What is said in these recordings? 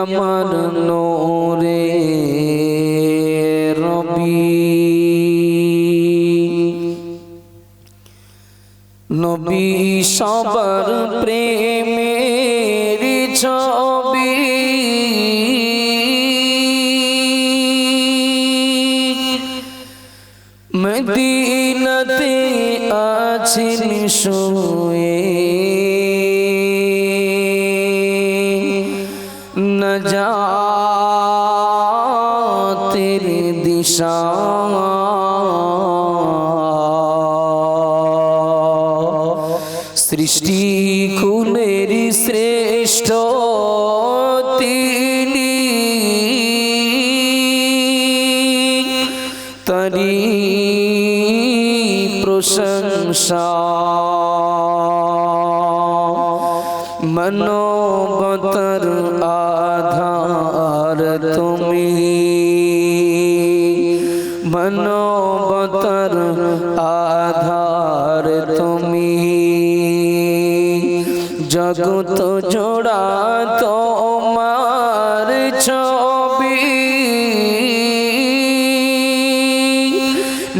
আমার নোরে রবি। নবী সবার প্রেমের ছবি। মদিনাতে আছেন শুয়ে সৃষ্টি খুনের শ্রেষ্ঠ তিনি। তারি প্রশংসা। মনোবতর জগত জোড়া তোমার ছবি।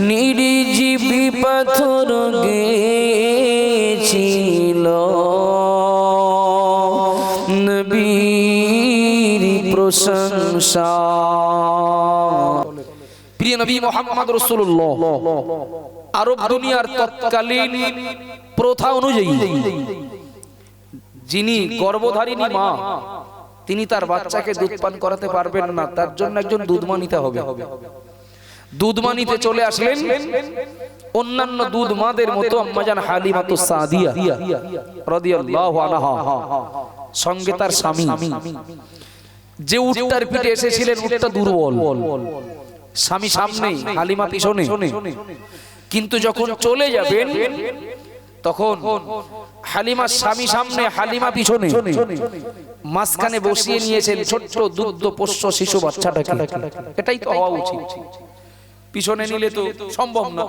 নির্জীবী পাথর গেছিল। নবীর প্রশংসা। প্রিয় নবী মোহাম্মদ রসুল্লাহ আরব দুনিয়ার তৎকালীন প্রথা অনুযায়ী যিনি গর্ভধারিণী মা তিনি তার বাচ্চাকে দুধ পান করাতে পারবেন না তার জন্য একজন দুধমা নিতে হবে। দুধমা নিতে চলে আসলেন অন্যান্য দুধ মাদের মতো আম্মাজান হালিমাতু সাদিয়া রাদিয়াল্লাহু আনহা। সঙ্গে তার স্বামী। যে উটটার পিঠে এসেছিলেন উটটা দুর্বল। স্বামী সামনে হালিমা পিছনে। কিন্তু যখন চলে যাবেন তখন হালিমা স্বামী সামনে হালিমা পিছনে। মাঝখানে বসিয়ে নিয়েছেন ছোট্ট দুগ্ধ পোষ্য শিশু বাচ্চাটাকে। এটাই তো হওয়া উচিত। পিছনে নিলে তো সম্ভব না।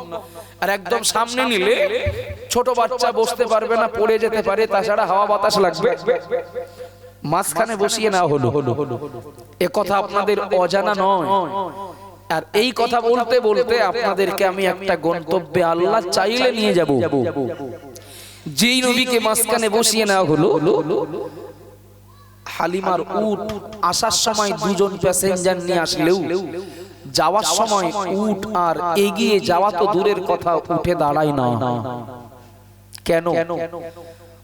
আর একদম সামনে নিলে ছোট বাচ্চা বসতে পারবে না পড়ে যেতে পারে তাছাড়া হাওয়া বাতাস লাগবে। মাঝখানে বসিয়ে না হলো হলো এ কথা আপনাদের অজানা নয়। আর এই কথা বলতে বলতে আপনাদেরকে আমি একটা গন্তব্যে আল্লাহ চাইলে নিয়ে যাব। যেই নবীকে মাঝখানে বসিয়ে নেওয়া হলো হালিমার উট আসার সময় দুজন প্যাসেঞ্জার নিয়ে আসলেও যাওয়ার সময় উট আর এগিয়ে যাওয়া তো দূরের কথা উঠে দাঁড়ায় না। কেন?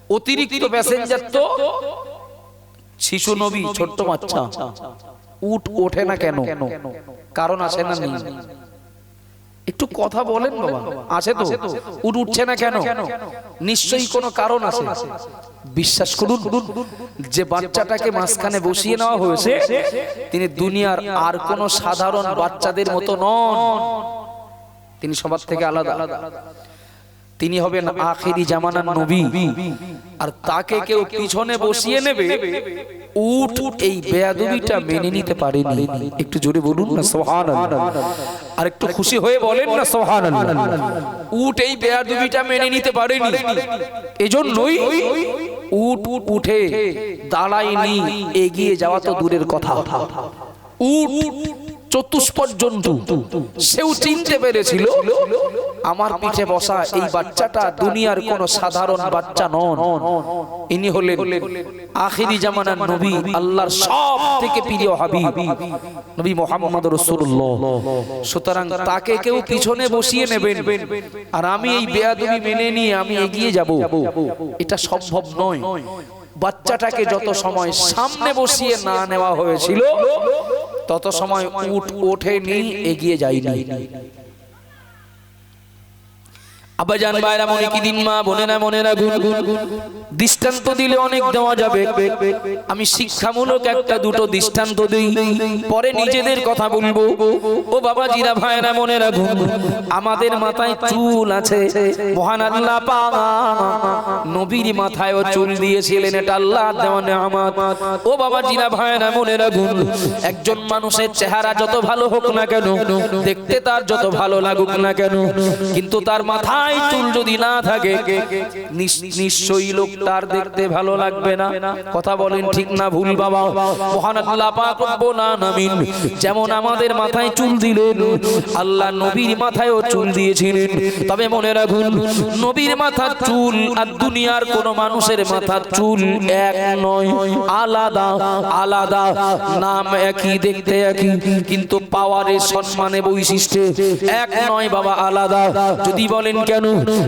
অতিরিক্ত প্যাসেঞ্জার তো শিশু নবী ছোট্ট বাচ্চা। উট ওঠে না কেন? কারণ আছে না নেই একটু কথা বলেন বাবা। আছে তো? উঠ উঠছে না কেন? নিশ্চয়ই কোনো কারণ আছে। বিশ্বাস করুন যে বাচ্চাটাকে মাঝখানে বসিয়ে নেওয়া হয়েছে তিনি দুনিয়ার আর কোন সাধারণ বাচ্চাদের মতো নন। তিনি সবার থেকে আলাদা। আলাদা। তিনি হবেন আখেরি জামানার নবী। আর তাকে কেউ পিছনে বসিয়ে নেবে উট এই বেয়াদবিটা মেনে নিতে পারেনি। একটু জোরে বলুন না সোহান আর একটু খুশি হয়ে বলেন না সোহান উট এই বেয়াদবিটা মেনে নিতে পারেনি। এজন্যই উট উঠে দাঁড়ায়নি এগিয়ে যাওয়া তো দূরের কথা। উট সেও চিনতে পেরেছিল, আমার বসা এই বাচ্চাটা দুনিয়ার সাধারণ বাচ্চা নবী প্রিয় নবী সুতরাং তাকে কেউ পিছনে বসিয়ে নেবেন। আর আমি এই বেয়াদবি মেনে নিয়ে আমি এগিয়ে যাব। এটা সম্ভব নয়। বাচ্চাটাকে যত সময় সামনে বসিয়ে না নেওয়া হয়েছিল তত সময় উঠ ওঠেনি এগিয়ে যায়নি আব্বাজান ভাইরা মনে কি দিন মা বোনেরা মনেরা গুন দৃষ্টান্ত দিলে অনেক দেওয়া যাবে। আমি শিক্ষামূলক একটা দুটো দৃষ্টান্ত দিই। পরে নিজেদের কথা বলব। ও বাবা জিরা ভাইরা মনেরা গুন আমাদের মাথায় চুল আছে। মহান আল্লাহ পাক নবীর মাথায়ও চুল দিয়েছিলেন, এটা আল্লাহ দেওয়া নেয়ামত। ও বাবা জিরা ভাইরা মনেরা গুন একজন মানুষের চেহারা যত ভালো হোক না কেন, দেখতে তার যত ভালো লাগুক না কেন, কিন্তু তার মাথায় চুল যদি না থাকে, নিশ- নিশ্চয়ই লোকটার দেখতে ভালো লাগবে না। কথা বলেন ঠিক না ভুল, বাবা? মহান আল্লাহ পাক রব্বুল আলামিন যেমন আমাদের মাথায় চুল দিলেন, আল্লাহ নবীর মাথায়ও চুল দিয়েছিলেন। তবে মনে রাখুন, নবীর মাথার চুল আর দুনিয়ার কোন মানুষের মাথার চুল এক নয়। আলাদা আলাদা, নাম একই, দেখতে একই, কিন্তু পাওয়ারের সম্মানে বৈশিষ্ট্যে এক নয় বাবা, আলাদা। যদি বলেন কেন?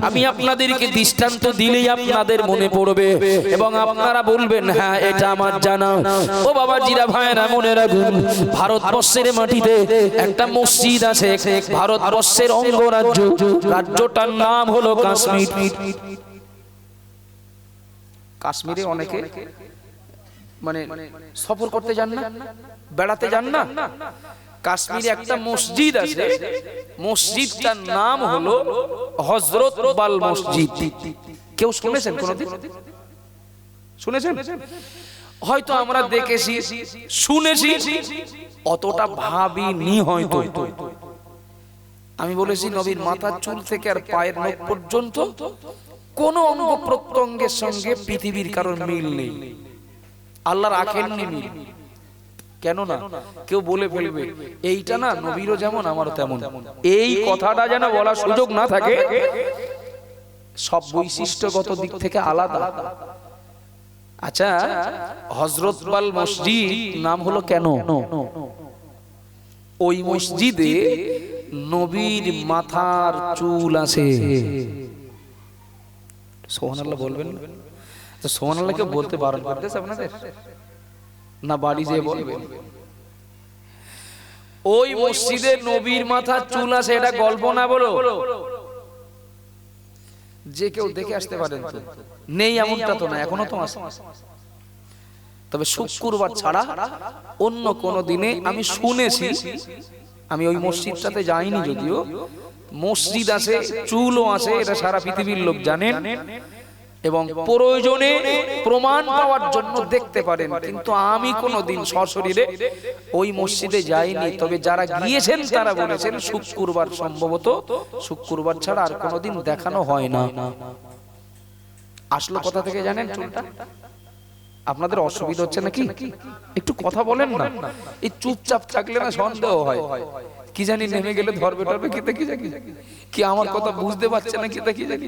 আমি আপনাদেরকে দৃষ্টান্ত দিলেই আপনাদের মনে পড়বে এবং আপনারা বলবেন হ্যাঁ এটা আমার জানা। ও বাবা জিরা ভাইরা মনে রাখুন, ভারতবর্ষের মাটিতে একটা মসজিদ আছে। ভারতবর্ষের অঙ্গরাজ্য, রাজ্যটার নাম হলো কাশ্মীর। কাশ্মীরে অনেকে মানে সফর করতে যান না বেড়াতে যান না। কাশ্মীরে একটা মসজিদ আছে। মসজিদটার নাম হলো হজরত বাল মসজিদ। কেউ শুনেছেন কোনদিন? শুনেছেন হয়তো আমরা দেখেছি শুনেছি অতটা ভাবিনি হয়তো। আমি বলেছি নবীর মাথার চুল থেকে আর পায়ের নখ পর্যন্ত কোন অঙ্গ প্রত্যঙ্গের সঙ্গে পৃথিবীর কারণ মিল নেই। আল্লাহ রাখেননি মিল। কেন না কেউ বলে ফেলবে, এইটা না, নবীরও যেমন, আমারও তেমন। এই কথাটা যেন বলার সুযোগ না থাকে, সব বৈশিষ্ট্যগত দিক থেকে আলাদা। আচ্ছা হজরত বাল মসজিদ নাম হলো কেন? ওই মসজিদে নবীর মাথার চুল আছে। সোহান আল্লাহ বলবেন? তো সোহান বলতে বারণ করতেছে আপনাদের? না বাড়ি যেয়ে বলবেন? ওই মসজিদে নবীর মাথার চুল আছে এটা গল্প না বলো? যে কেউ দেখে আসতে পারেন তো। নেই এমনটা তো না এখনও তো আছে। তবে শুক্রবার ছাড়া অন্য কোন দিনে আমি শুনেছি আমি ওই মসজিদটাতে যাইনি যদিও। মসজিদ আছে চুলও আছে এটা সারা পৃথিবীর লোক জানেন। এবং প্রয়োজনে প্রমাণ পাওয়ার জন্য দেখতে পারেন। কিন্তু আমি কোনোদিন সশরীরে ওই মসজিদে যাইনি। তবে যারা গিয়েছেন তারা বলেছেন শুক্রবার সম্ভবত শুক্রবার ছাড়া আর কোনোদিন দেখানো হয় না। আসলো কথা থেকে জানেন চুলটা? আপনাদের অসুবিধা হচ্ছে নাকি? একটু কথা বলেন না। এই চুপচাপ থাকলে না সন্দেহ হয়। কি জানি নেমে গেলে ধরবে টরবে কি দেখি জানি। কি আমার কথা বুঝতে পারছে না কি দেখি জানি।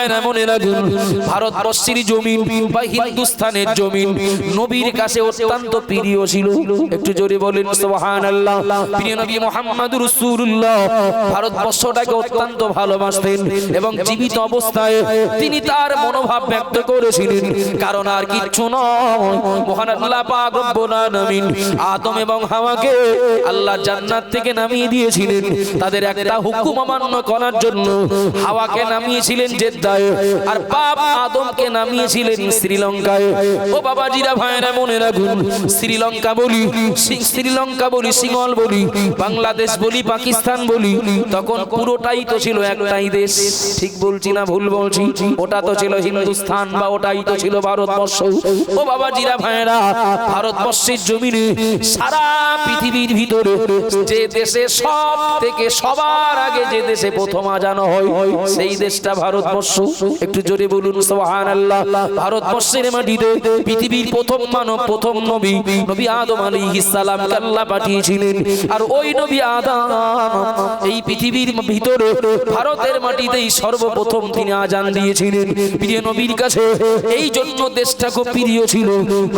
ভাইরা মনে ভারতবর্ষের জমিন বা হিন্দুস্তানের জমিন নবীর কাছে অত্যন্ত প্রিয় ছিল। একটু জোরে বলেন, সুবহানাল্লাহ। প্রিয় নবী রাসূলুল্লাহ, ভারতবর্ষটাকে অত্যন্ত ভালোবাসতেন এবং জীবিত অবস্থায় তিনি তার মনোভাব ব্যক্ত করেছিলেন। কারণ আর কিচ্ছু নয়, মহান আল্লাহ পাক রব্বুল আদম এবং হাওয়াকে আল্লাহ জান্নাত থেকে নামিয়ে দিয়েছিলেন। তাদের একটা হুকুম অমান্য করার জন্য হাওয়াকে নামিয়েছিলেন জেদ্দায় আর বাপ আদমকে নামিয়েছিলেন শ্রীলঙ্কায়। ও বাবাজিরা ভাইরা মনে রাখুন, শ্রীলঙ্কা বলি শ্রীলঙ্কা বলি, সিঙ্গল বলি, বাংলাদেশ বলি, পাকিস্তান বলি, তখন পুরোটাই তো ছিল একটাই দেশ। ঠিক বলছি না ভুল বলছি? ওটা তো ছিল হিন্দুস্তান বা ওটাই তো ছিল ভারতবর্ষ। ও বাবাজিরা ভাইরা ভারতবর্ষের জমিনে সারা পৃথিবীর ভিতরে যে দেশে সব থেকে সবার আগে যে দেশে প্রথম আজানো হয়, সেই দেশটা ভারতবর্ষ। একটু জোরে বলুন, সুবহানাল্লাহ। ভারতবর্ষের মাটিতে পৃথিবীর প্রথম মানব, প্রথম নবী নবী আদম আলাইহিস সালাম আল্লাহ পাঠিয়েছিলেন। আর ওই নবী আদম এই পৃথিবীর ভিতরে ভারতের মাটিতেই সর্বপ্রথম তিনি আজান দিয়েছিলেন। প্রিয় নবীর কাছে এই জন্য দেশটা খুব প্রিয় ছিল।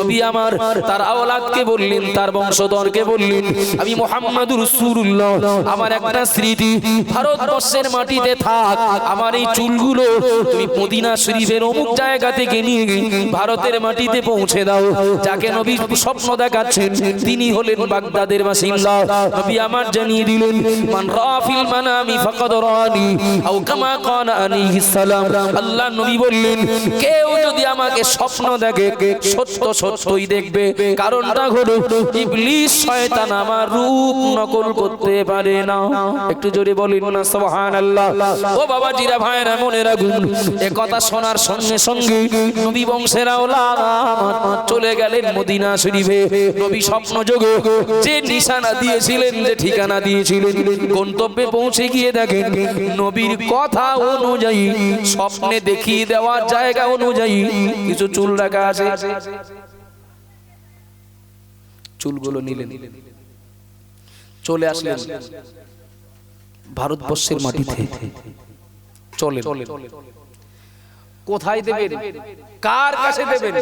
নবী আমার তার আওলাদকে বললেন, তার বংশধরকে বললেন, আমি মোহাম্মদুর রাসূলুল্লাহ, আমার একটা স্মৃতি, ভারতবর্ষের মাটিতে থাক, আমার এই চুলগুলো তুমি মদিনা শরীফের অমুক জায়গা থেকে নিয়ে ভারতের মাটিতে পৌঁছে দাও। যাকে নবী স্বপ্ন দেখাচ্ছেন, তিনি হলেন বাগদাদের বাসিন্দা। নবী আমার জানিয়ে দিলেন, মান রাফিল মানামি ফাকাদ রানি আও কামা সালাম। আল্লাহ নবী বললেন, কেউ যদি আমাকে স্বপ্ন দেখে, সত্য সত্যই দেখবে। কারণটা হলো, ইবলিস শয়তান আমার রূপ নকল করতে পারে না। একটু জোরে না, সুবহানাল্লাহ। ও বাবা জিরা ভাইরা মনে রাখুন, এ কথা শোনার সঙ্গে সঙ্গে নবী বংশের চলে গেলেন মদিনা শরীফে। নবী স্বপ্ন যোগে যে নিশানা দিয়েছিলেন, যে ঠিকানা দিয়েছিলেন, গন্তব্যে পৌঁছে গিয়ে দেখেন নবীর কথা অনুযায়ী, স্বপ্নে দেখিয়ে দেওয়ার জায়গা অনুযায়ী কিছু চুল রাখা আছে। চুলগুলো নিলেন। চলে আসলেন ভারতবর্ষের মাটিতে। চলে কোথায় দেবেন? কার কাছে দেবেন?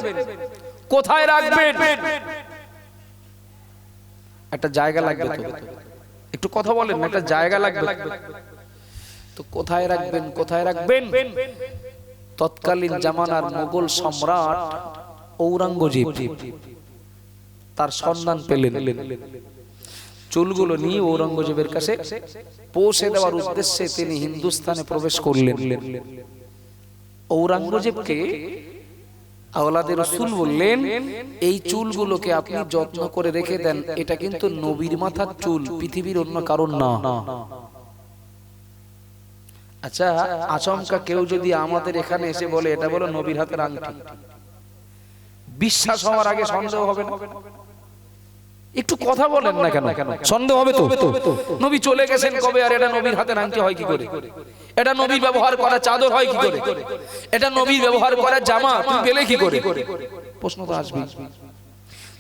কোথায় রাখবেন? একটা জায়গা লাগবে একটু কথা বলেন একটা জায়গা লাগবে। তো কোথায় রাখবেন কোথায় রাখবেন? তৎকালীন জামানার মুঘল সম্রাট ঔরঙ্গজেব তার সন্ধান পেলেন। চুলগুলো নিয়ে ঔরঙ্গজেবের কাছে পৌঁছে দেওয়ার উদ্দেশ্যে তিনি হিন্দুস্তানে প্রবেশ করলেন। ঔরঙ্গজেবকে আওলাদের রসুল বললেন এই চুলগুলোকে আপনি যত্ন করে রেখে দেন। এটা কিন্তু নবীর মাথার চুল পৃথিবীর অন্য কারণ না। আচ্ছা আচমকা কেউ যদি আমাদের এখানে এসে বলে এটা বলো নবীর হাতের আংটি। বিশ্বাস হওয়ার আগে সন্দেহ হবে না। একটু কথা বলেন না কেন? সন্দেহ হবে তো? নবী চলে গেছেন কবে? আর এটা নবীর হাতে আংটি হয় কি করে? এটা নবীর ব্যবহার করা চাদর হয় কি করে? এটা নবীর ব্যবহার করা জামা তুমি পেলে কি করে? প্রশ্ন তো আসবে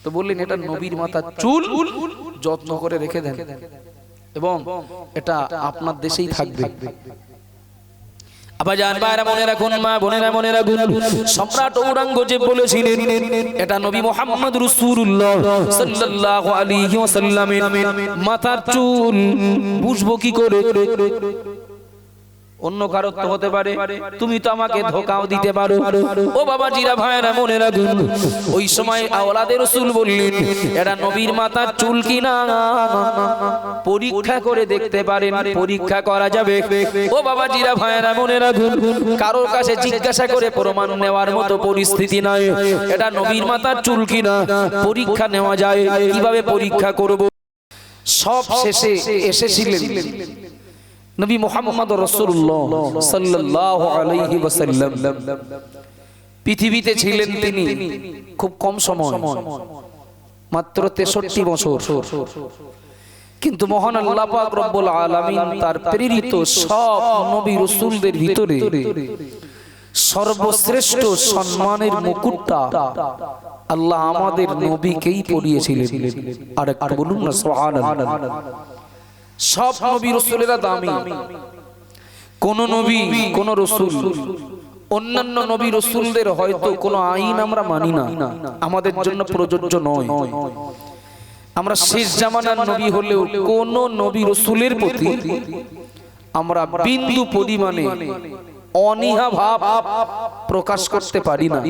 তো বললেন এটা নবীর মাথার চুল যত্ন করে রেখে দেন। এবং এটা আপনার দেশেই থাকবে। আবার জান ভাইরা মনে রাখুন, মা বোনেরা, মনে রাখুন, সম্রাট ঔরঙ্গজেব বলেছিলেন, এটা নবী মোহাম্মদ রাসূলুল্লাহ সাল্লাল্লাহু আলাইহি ওয়াসাল্লামের মাথার চুল, বুঝব কি করে? অন্য কারও তো হতে পারে। তুমি তো আমাকে ধোকাও দিতে পারো। ও বাবা জিরা ভাইরা মনে রাখুন ওই সময় আওলাদের রসুল বললেন এটা নবীর মাথার চুল কিনা? পরীক্ষা করে দেখতে পারেন পরীক্ষা করা যাবে। ও বাবা জিরা ভাইরা মনে রাখুন কারোর কাছে জিজ্ঞাসা করে প্রমাণ নেওয়ার মতো পরিস্থিতি নয় এটা নবীর মাথার চুল কিনা? পরীক্ষা নেওয়া যায়। কীভাবে পরীক্ষা করব? সব শেষে এসেছিলেন। নবী মোহাম্মদ রসুল্লাহ সাল্লাল্লাহু আলাইহি ওয়াসাল্লাম। পৃথিবীতে ছিলেন তিনি খুব কম সময়, মাত্র তেষট্টি বছর। কিন্তু মহান আল্লাহ পাক রব্বুল আলামিন তার প্রেরিত সব নবী রাসূলদের ভিতরে সর্বশ্রেষ্ঠ সম্মানের মুকুটটা আল্লাহ আমাদের নবীকেই পরিয়েছিলেন। আর বলুন না, সুবহানাল্লাহ। সব নবী রসুলেরা দামি। কোন নবী কোন রসুল। অন্যান্য নবী রসুলদের হয়তো কোনো আইন আমরা মানি না। আমাদের জন্য প্রযোজ্য নয়। আমরা শেষ জামানার নবী হলেও কোন নবী রসুলের প্রতি আমরা বিন্দু পরিমাণে অনীহা ভাব প্রকাশ করতে পারি না।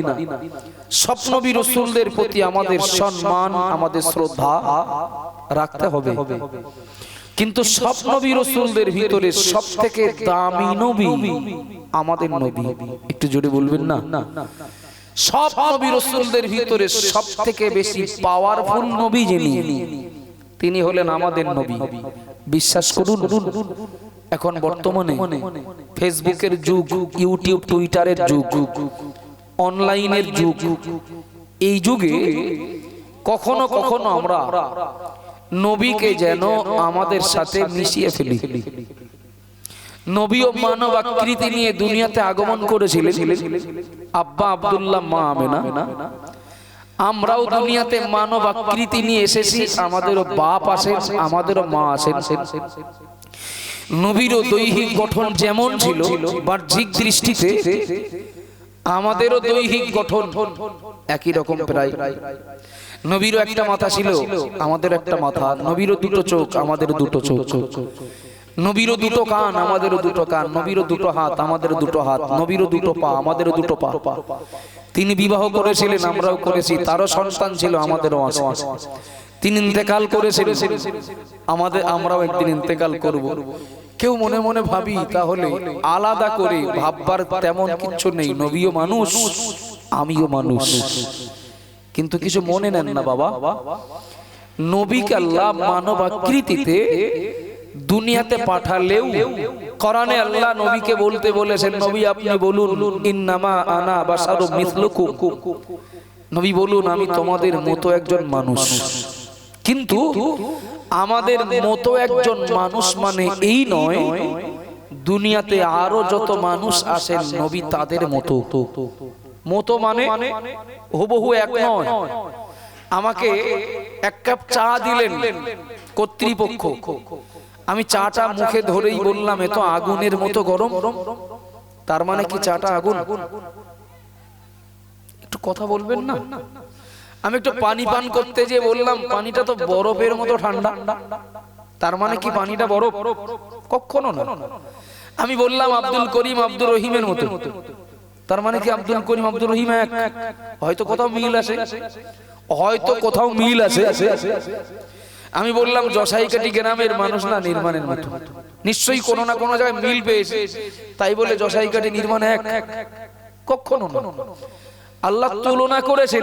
সব নবী রসুলদের প্রতি আমাদের সম্মান আমাদের শ্রদ্ধা রাখতে হবে। কিন্তু সব নবী রসুলদের ভিতরে সব থেকে দামি নবী আমাদের নবী। একটু জোরে বলবেন না? সব নবী রসুলদের ভিতরে সব থেকে বেশি পাওয়ারফুল নবী যিনি তিনি হলেন আমাদের নবী। বিশ্বাস করুন এখন বর্তমানে ফেসবুকের যুগ ইউটিউব টুইটারের যুগ অনলাইনের যুগ। এই যুগে কখনো কখনো আমরা নবীকে যেন আমাদের সাথে মিশিয়ে ফেলি। নবী ও মানব আকৃতি নিয়ে দুনিয়াতে আগমন করেছিলেন। আব্বা আব্দুল্লাহ মা আমেনা। আমরাও দুনিয়াতে মানব আকৃতি নিয়ে এসেছি। আমাদেরও বাপ আসেন আমাদেরও মা আসেন নবীরও দৈহিক গঠন যেমন ছিল বাহ্যিক দৃষ্টিতে আমাদেরও দৈহিক গঠন একই রকম প্রায়। নবীরও একটা মাথা ছিল আমাদের একটা মাথা। নবীরও দুটো চোখ আমাদের দুটো চোখ। নবীরও দুটো কান, আমাদেরও দুটো কান। নবীরও দুটো হাত, আমাদেরও দুটো হাত। নবীরও দুটো পা, আমাদেরও দুটো পা। তিনি বিবাহ করেছিলেন, আমরাও করেছি। তারও সন্তান ছিল, আমাদেরও আছে। তিনি ইন্তেকাল করেছিলেন। আমাদের, আমরাও একদিন ইন্তেকাল করব। কেউ মনে মনে ভাবি, তাহলে আলাদা করে ভাববার তেমন কিছু নেই। নবীও মানুষ, আমিও মানুষ। কিন্তু কিছু মনে নেন না বাবা। নবীকে আল্লাহ মানব আকৃতিতে দুনিয়াতে পাঠালেও কোরআনে আল্লাহ নবীকে বলতে বলেছেন নবী আপনি বলুন ইন্নামা আনা বাশারু মিথলুকুম নবী বলুন আমি তোমাদের মতো একজন মানুষ। কিন্তু আমাদের মতো একজন মানুষ মানে এই নয় দুনিয়াতে আরও যত মানুষ আসেন নবী তাদের মতো। মতো মানে হুবহু এক নয়। আমাকে এক কাপ চা দিলেন কর্তৃপক্ষ। আমি চাটা মুখে ধরেই বললাম এ তো আগুনের মতো গরম। তার মানে কি চাটা আগুন? একটু কথা বলবেন না? আমি একটু পানি পান করতে যে বললাম পানিটা তো বরফের মতো ঠান্ডা। তার মানে কি পানিটা বরফ? কখনো না। আমি বললাম আব্দুল করিম আব্দুর রহিমের মতো। তার মানে কি আব্দুল করিম আব্দুর রহিম এক? হয়তো কোথাও মিল আছে। হয়তো কোথাও মিল আছে। আমি বললাম জসাইকাটি গ্রামের মানুষ না নির্মাণের মতো। নিশ্চয়ই কোনো না কোনো জায়গায় মিল পেয়েছে। তাই বলে জসাইকাটি নির্মাণ এক। কখনো আল্লাহ তুলনা করেছেন।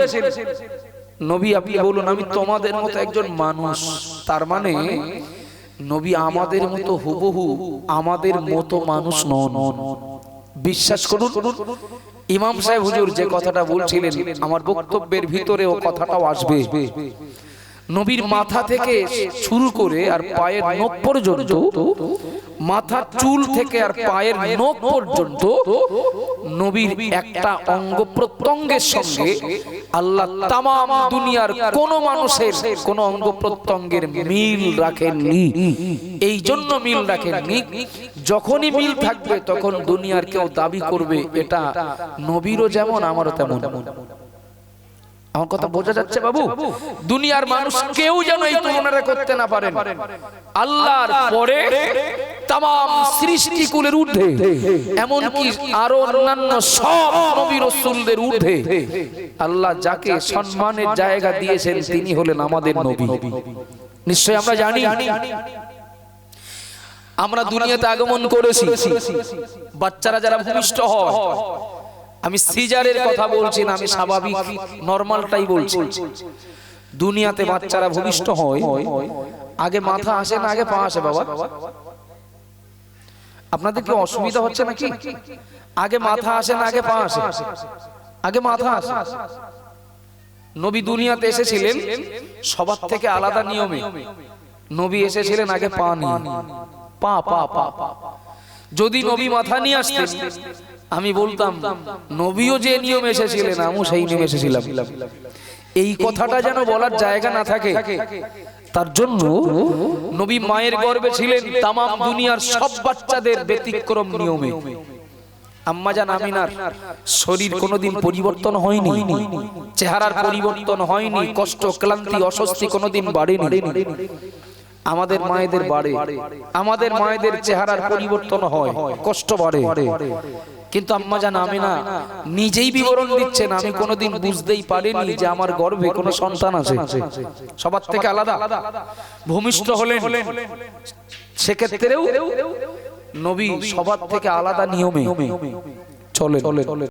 নবী আপনি বলুন আমি তোমাদের মতো একজন মানুষ। তার মানে নবী আমাদের মতো হুবহু আমাদের মতো মানুষ নন। বিশ্বাস করুন, ইমাম সাহেব হুজুর যে কথাটা বলছিলেন, আমার বক্তব্যের ভিতরে ও কথাটাও আসবে। নবীর মাথা থেকে শুরু করে আর পায়ের নখ পর্যন্ত মাথার চুল থেকে আর পায়ের নখ পর্যন্ত নবীর একটা অঙ্গ প্রত্যঙ্গের সঙ্গে আল্লাহ তাম দুনিয়ার কোন মানুষের কোন অঙ্গ প্রত্যঙ্গের মিল রাখেননি। এই জন্য মিল রাখেননি। যখনই মিল থাকবে তখন দুনিয়ার কেউ দাবি করবে এটা নবীরও যেমন আমারও তেমন। আমার কথা বোঝা যাচ্ছে বাবু? দুনিয়ার মানুষ কেউ যেন এই তুলনাটা করতে না পারেন। আল্লাহর পরে তাম সৃষ্টি কুলের ঊর্ধ্বে এমনকি আরও অন্যান্য সব নবী রসুলদের ঊর্ধ্বে আল্লাহ যাকে সম্মানের জায়গা দিয়েছেন তিনি হলেন আমাদের নবী। নিশ্চয় আমরা জানি। আমরা দুনিয়াতে আগমন করেছি। বাচ্চারা যারা ভূমিষ্ঠ হয়। আমি সিজারের কথা বলছি না, আমি স্বাভাবিক নরমালটাই বলছি। দুনিয়াতে বাচ্চারা ভূমিষ্ঠ হয়, আগে মাথা আসে না, আগে পা আসে বাবা। আপনাদের কি অসুবিধা হচ্ছে নাকি? আগে মাথা আসে না, আগে পা আসে। আগে মাথা আসে। নবী দুনিয়াতে এসেছিলেন, সবার থেকে আলাদা নিয়মে। নবী এসেছিলেন, আগে পা নিয়ে। পা পা পা পা। যদি নবী মাথা নিয়ে আসতেন আমি বলতাম, নবীও যে নিয়ম এসেছিলেন, আমিও সেই নিয়ম এসেছিলাম। এই কথাটা যেন বলার জায়গা না থাকে, তার জন্য নবী মায়ের গর্বে ছিলেন তাম দুনিয়ার সব বাচ্চাদের ব্যতিক্রম নিয়মে। আম্মাজান আমিনার, শরীর কোনোদিন পরিবর্তন হয়নি, চেহারার পরিবর্তন হয়নি, কষ্ট, ক্লান্তি, অস্বস্তি কোনোদিন বাড়েনি। আমাদের মায়েদের বাড়ে, আমাদের মায়েদের চেহারার পরিবর্তন হয়, কষ্ট বাড়ে। কিন্তু আম্মা জান আমি না। নিজেই বিবরণ দিচ্ছেন আমি কোনোদিন বুঝতেই পারিনি যে আমার গর্ভে কোনো সন্তান আছে। সবার থেকে আলাদা। ভূমিষ্ঠ হলেন। সেক্ষেত্রেও নবী সবার থেকে আলাদা নিয়মে চলে চলে